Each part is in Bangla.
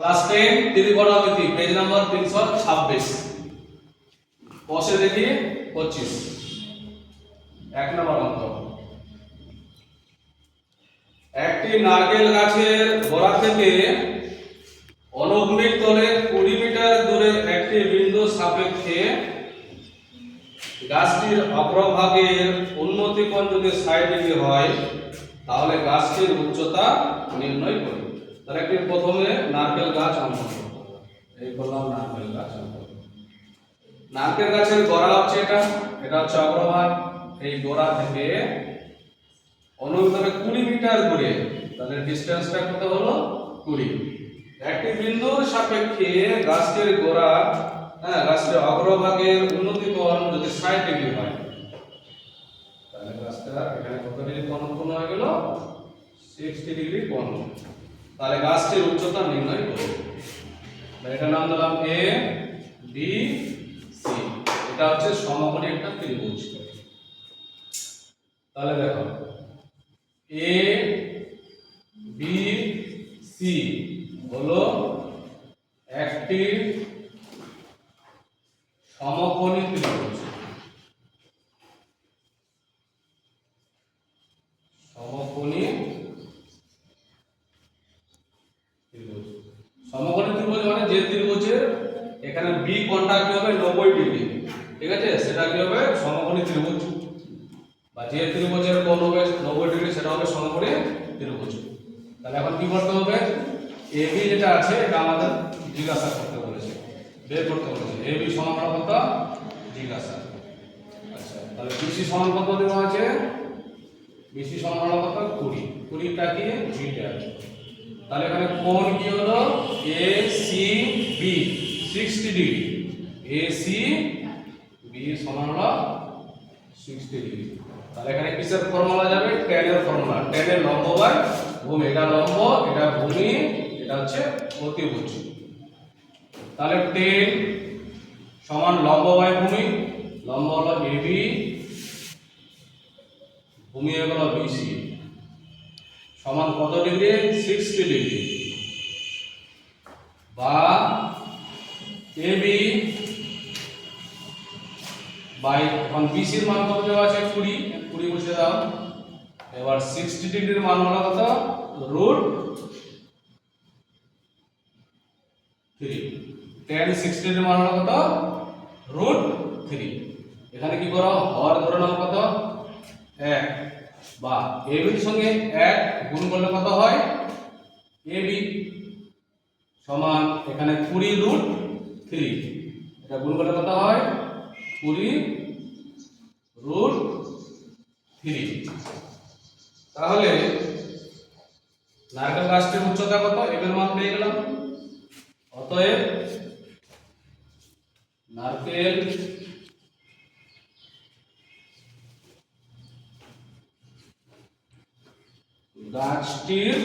ক্লাস টেন ত্রিকোণমিতি পেজ নাম্বার তিনশো ছাব্বিশ। বসে দেখি পঁচিশ। এক নম্বর অঙ্ক। একটি নারকেল গাছের গোড়া থেকে অনুভূমিক তলে কুড়ি মিটার দূরে একটি বিন্দু সাপেক্ষে গাছটির অগ্রভাগের উন্নতি কোণ যদি ষাট ডিগ্রি হয়, তাহলে গাছটির উচ্চতা নির্ণয় করি তাহলে একটি প্রথমে নারকেল গাছ অঙ্কন করতে হবে। এই করলাম নারকেল গাছ অঙ্কন নারকেল গাছের গোড়া হচ্ছে এটা এটা হচ্ছে অগ্রভাগ। এই গোড়া থেকে অনুভূতরে কুড়ি মিটার দূরে, তাহলে ডিস্টেন্সটা কত হলো? কুড়ি। একটি বিন্দুর সাপেক্ষে গাছটির গোড়া হ্যাঁ গাছটির অগ্রভাগের উন্নতি কোণ যদি ষাট ডিগ্রি হয়, তাহলে গাছটা এখানে কত ডিগ্রি কোণ হয়ে গেল? সিক্সটি ডিগ্রি কোণ তাহলে গাছটির উচ্চতা নির্ণয় করব এটার নাম দিলাম এ বি সি এটা হচ্ছে সমকোণী একটা ত্রিভুজ। তাহলে দেখো এ বি সি হলো একটি সমকোণী ত্রিভুজ সমকোণী ত্রিভুজ সমকোণী ত্রিভুজ মানে যে ত্রিভুজের এখানে বি কোণটা কি হবে? নব্বই ডিগ্রি। ঠিক আছে? সেটা কি হবে? সমকোণী ত্রিভুজ। বা যে ত্রিভুজের কোণ হবে নব্বই ডিগ্রি, সেটা হবে সমকোণী ত্রিভুজ। তাহলে এখন কি করতে হবে? এ বি যেটা আছে, এটা আমাদের জিজ্ঞাসা করতে বলেছে। বের করতে বলেছে। এ বি সমান কত? জিজ্ঞাসা। আচ্ছা তাহলে বিসি সমান কত দেওয়া আছে? বিসি সমান কত? কুড়ি। কুড়িটা কি? বিটা তাহলে এখানে কোণ কি হলো? A C B. Sixty degree. A C B সমান হলো সিক্সটি ডিগ্রি তাহলে এখানে কিসের ফর্মুলা যাবে? এর ফর্মুলা এর লম্ব বাই ভূমি। এটা লম্ব, এটা ভূমি, এটা হচ্ছে অতিভুজ। তাহলে tan সমান লম্ব বাই ভূমি। লম্ব হলো এবি ভূমি গেল বিসি সমান কত ডিগ্রি সিক্সটি ডিগ্রি বা এবি বাই এখন বিসির মান কত দেওয়া আছে? কুড়ি। কুড়ি বসে দাও। এবার সিক্সটি ডিগ্রির মান হলো কত? রুট থ্রি টেন সিক্সটি ডিগ্রির মান হলো কত? রুট থ্রি এখানে কি করো? হর ধরে নাও কত? এক। বা এবির সঙ্গে এক গুণ করলে কত হয়? এবি সমান এখানে কুড়ি রুট থ্রি এটা গুণ করলে কত হয়? কুড়ি রুট থ্রি। তাহলে নারকেল গাছটির উচ্চতা কত? এবের মান পেয়ে গেলাম। অতএব নারকেল গাছটির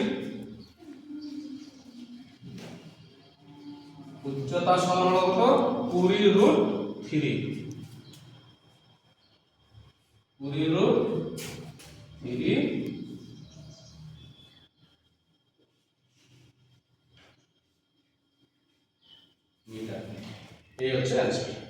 উচ্চতা সমান হলো কুড়ি রুট থ্রি। কুড়ি রুট থ্রি মিটার এই হচ্ছে অ্যান্সার